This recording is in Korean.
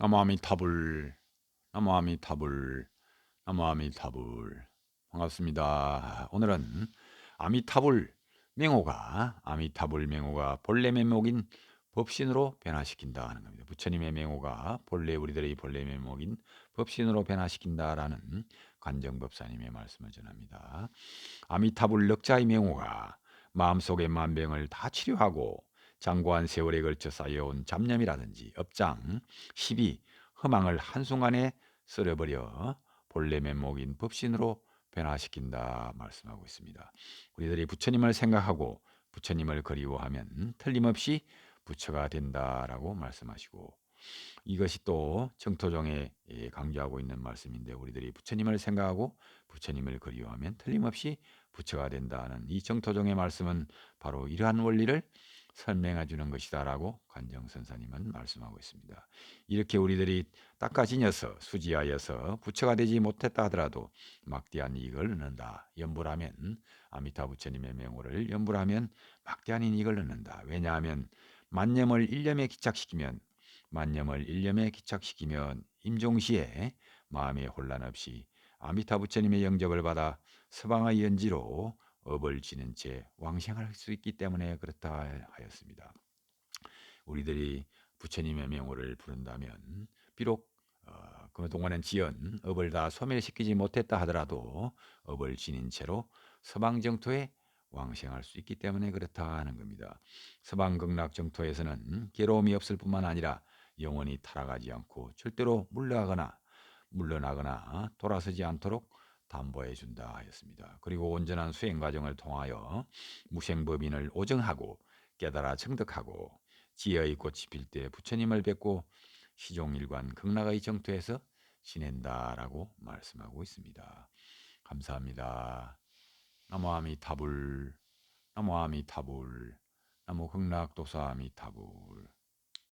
나무아미타불 나무아미타불 나무아미타불 반갑습니다. 오늘은 아미타불 맹호가 아미타불 맹호가 본래 면목인 법신으로 변화시킨다 하는 겁니다. 부처님의 맹호가 본래 우리들의 본래 면목인 법신으로 변화시킨다라는 관정법사님의 말씀을 전합니다. 아미타불 넉자의 맹호가 마음속의 만병을 다 치료하고 장고한 세월에 걸쳐 쌓여온 잡념이라든지 업장, 시비, 허망을 한순간에 쓸어버려 본래 면목인 법신으로 변화시킨다 말씀하고 있습니다. 우리들이 부처님을 생각하고 부처님을 그리워하면 틀림없이 부처가 된다라고 말씀하시고 이것이 또 정토종에 강조하고 있는 말씀인데 우리들이 부처님을 생각하고 부처님을 그리워하면 틀림없이 부처가 된다는 이 정토종의 말씀은 바로 이러한 원리를 설명해 주는 것이다라고 관정 선사님은 말씀하고 있습니다. 이렇게 우리들이 닦아지녀서 수지하여서 부처가 되지 못했다 하더라도 막대한 이익을 얻는다. 연불하면 아미타 부처님의 명호를 연불하면 막대한 이익을 얻는다. 왜냐하면 만념을 일념에 기착시키면 만념을 일념에 기착시키면 임종시에 마음의 혼란 없이 아미타 부처님의 영접을 받아 서방의 연지로 업을 지는 채 왕생할 수 있기 때문에 그렇다 하였습니다. 우리들이 부처님의 명호를 부른다면 비록 어, 그동안은 지은 업을 다 소멸시키지 못했다 하더라도 업을 지닌 채로 서방 정토에 왕생할 수 있기 때문에 그렇다 하는 겁니다. 서방 극락 정토에서는 괴로움이 없을 뿐만 아니라 영원히 타락하지 않고 절대로 물러가거나 물러나거나 돌아서지 않도록 담보해 준다 하였습니다. 그리고 온전한 수행 과정을 통하여 무생법인을 오정하고 깨달아 청득하고 지혜의 꽃이 필 때 부처님을 뵙고 시종일관 극락의 정토에서 지낸다라고 말씀하고 있습니다. 감사합니다. 나무아미타불 나무아미타불 나무 극락도사아미타불